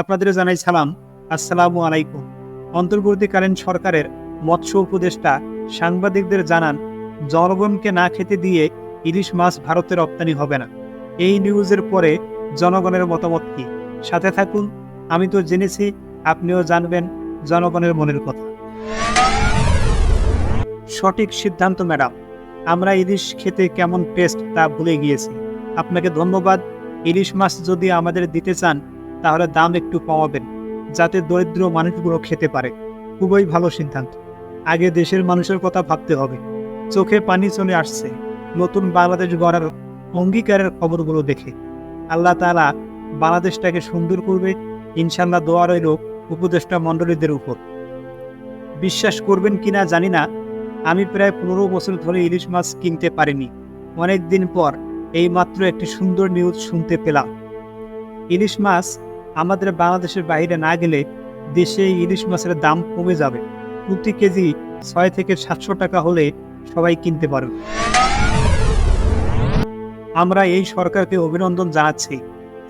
আপনাদের জানাই সালাম। আসসালামু আলাইকুম। অন্তর্বর্তীকালীন সরকারের মৎস্য উপদেষ্টা সাংবাদিকদের জানান, জনগণকে না খেতে দিয়ে ইলিশ মাছ ভারতে রপ্তানি হবে না। এই নিউজের পরে জনগণের মতামত কি? সাথে থাকুন, আমি তো জেনেছি, আপনিও জানবেন জনগণের মনের কথা। সঠিক সিদ্ধান্ত, ম্যাডাম। আমরা ইলিশ খেতে কেমন টেস্ট তা ভুলে গিয়েছি। আপনাকে ধন্যবাদ। ইলিশ মাছ যদি আমাদের দিতে চান তাহলে দাম একটু কমাবেন, যাতে দরিদ্র মানুষগুলো খেতে পারে। খুবই ভালো সিদ্ধান্ত। আগে দেশের মানুষের কথা ভাবতে হবে। চোখে পানি চলে আসছে। নতুন বাংলাদেশ গড়ার অঙ্গীকারের খবরগুলো দেখে। আল্লাহ তাআলা বাংলাদেশটাকে সুন্দর করবে ইনশাল্লাহ দোয়া রইল উপদেষ্টা মণ্ডলীদের উপর। বিশ্বাস করবেন কিনা জানি না। আমি প্রায় পনেরো বছর ধরে ইলিশ মাছ কিনতে পারিনি। অনেক দিন পর এই মাত্র একটি সুন্দর নিউজ শুনতে পেলাম। ইলিশ মাছ আমাদের বাংলাদেশের বাইরে না গেলে দেশে ইলিশ মাছের দাম কমে যাবে। প্রতি কেজি ছয় থেকে সাতশো টাকা হলে সবাই কিনতে পারবে। আমরা এই সরকারকে অভিনন্দন জানাচ্ছি।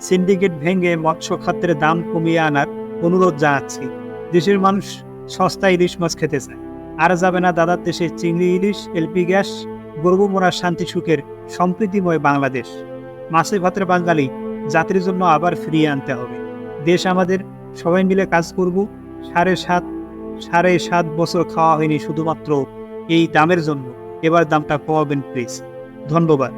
সিন্ডিকেট ভেঙে মৎস্য খাতের দাম কমিয়ে আনার অনুরোধ জানাচ্ছি। দেশের মানুষ সস্তা ইলিশ মাছ খেতে চায়। আর যাবে না দাদার দেশে চিংড়ি ইলিশ এলপি গ্যাস গর্ব মোড়া শান্তি, সুখের সম্প্রীতিময় বাংলাদেশ। মাছে ভাতের বাঙালি জাতির জন্য আবার ফিরিয়ে আনতে হবে। দেশ আমাদের, সবাই মিলে কাজ করব। সাড়ে সাত সাড়ে সাত বছর খাওয়া হয়নি শুধুমাত্র এই দামের জন্য। এবার দামটা কমাবেন প্লিজ ধন্যবাদ।